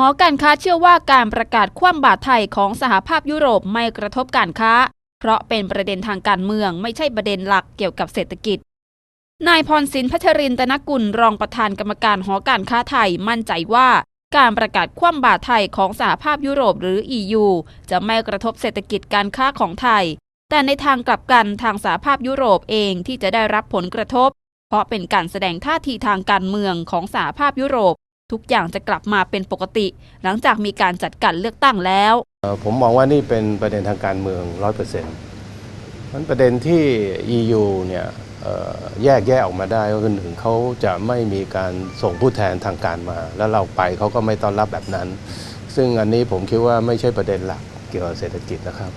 หอการค้าเชื่อว่าการประกาศคว่ำบาตรไทยของสหภาพยุโรปไม่กระทบการค้า เพราะเป็นประเด็นทางการเมืองไม่ใช่ประเด็นหลักเกี่ยวกับเศรษฐกิจ นายพรสินพัชรินตนกุลรองประธานกรรมการหอการค้าไทยมั่นใจว่าการประกาศคว่ำบาตรไทยของสหภาพยุโรปหรือ EU จะไม่กระทบเศรษฐกิจการค้าของไทย แต่ในทางกลับกันทางสหภาพยุโรปเองที่จะได้รับผลกระทบ เพราะเป็นการแสดงท่าทีทางการเมืองของสหภาพยุโรป ทุกอย่างจะกลับมาเป็นปกติ หลังจากมีการจัดการเลือกตั้งแล้ว ผมมองว่านี่เป็นประเด็นทางการเมืองร้อยเปอร์เซ็นต์มันประเด็นที่ EU เนี่ยแยกแยกออกมาได้ก็คือหนึ่งเขาจะไม่มีการส่งผู้แทนทางการมา แล้วเราไปเขาก็ไม่ต้อนรับแบบนั้น ซึ่งอันนี้ผมคิดว่าไม่ใช่ประเด็นหลักเกี่ยวกับเศรษฐกิจนะครับ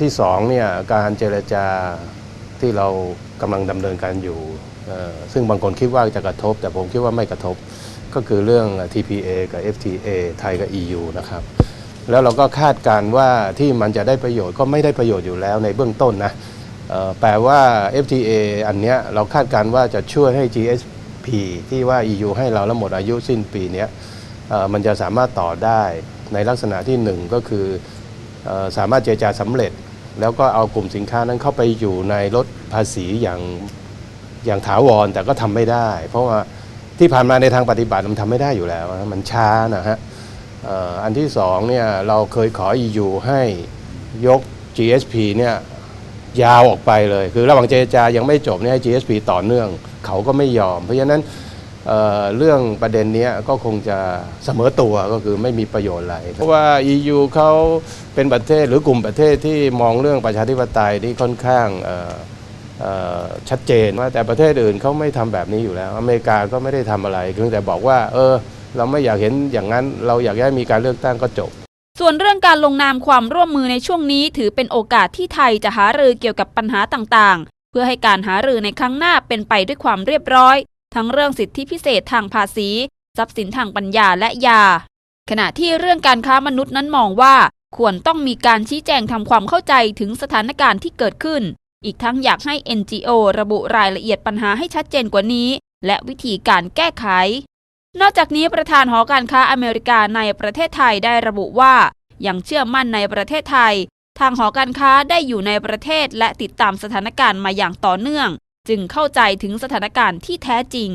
ที่สองเนี่ยการเจรจาที่เรากำลังดำเนินการอยู่ ซึ่งบางคนคิดว่าจะกระทบ แต่ผมคิดว่าไม่กระทบก็คือเรื่อง TPA กับ FTA ไทยกับ EU นะครับแล้วเราก็คาดการณ์ว่าที่มันจะได้ประโยชน์ก็ไม่ได้ประโยชน์อยู่แล้วในเบื้องต้นนะแปลว่า FTA อันเนี้ยเราคาดการณ์ว่าจะช่วยให้ GSP ที่ว่า EU ให้เราแล้วหมดอายุสิ้นปีนี้มันจะสามารถต่อได้ในลักษณะที่หนึ่งก็คืออสามารถเจรจาสำเร็จ แล้วก็เอากลุ่มสินค้านั้นเข้าไปอยู่ในลดภาษีอย่าง อย่างถาวรแต่ก็ทำไม่ได้ เพราะว่าที่ผ่านมาในทางปฏิบัติมันทำไม่ได้อยู่แล้ว มันช้านะฮะอันที่สองเนี่ยเราเคยขอ EU ให้ยก GSP เนี่ยยาวออกไปเลย คือระหว่างเจรจายังไม่จบเนี่ย GSP ต่อเนื่องเขาก็ไม่ยอม เพราะฉะนั้นเเรื่องประเด็นนี้ก็คงจะเสมอตัวก็คือไม่มีประโยชน์อะไร เพราะว่า EU เขาเป็นประเทศหรือกลุ่มประเทศที่มองเรื่องประชาธิปไตยที่ค่อนข้างอ ชัดเจนว่าแต่ประเทศอื่นเขาไม่ทำแบบนี้อยู่แล้ว อเมริกาก็ไม่ได้ทำอะไรเพียงแต่บอกว่า เออ เราไม่อยากเห็นอย่างนั้นเราอยากให้มีการเลือกตั้งก็จบ ส่วนเรื่องการลงนามความร่วมมือในช่วงนี้ ถือเป็นโอกาสที่ไทยจะหารือเกี่ยวกับปัญหาต่างๆ เพื่อให้การหารือในครั้งหน้าเป็นไปด้วยความเรียบร้อย ทั้งเรื่องสิทธิพิเศษทางภาษี ทรัพย์สินทางปัญญาและยา ขณะที่เรื่องการค้ามนุษย์นั้นมองว่า ควรต้องมีการชี้แจงทำความเข้าใจถึงสถานการณ์ที่เกิดขึ้น อีกทั้งอยากให้ NGO ระบุรายละเอียดปัญหาให้ชัดเจนกว่านี้ และวิธีการแก้ไข นอกจากนี้ประธานหอการค้าอเมริกาในประเทศไทยได้ระบุว่ายังเชื่อมั่นในประเทศไทย ทางหอการค้าได้อยู่ในประเทศและติดตามสถานการณ์มาอย่างต่อเนื่อง จึงเข้าใจถึงสถานการณ์ที่แท้จริง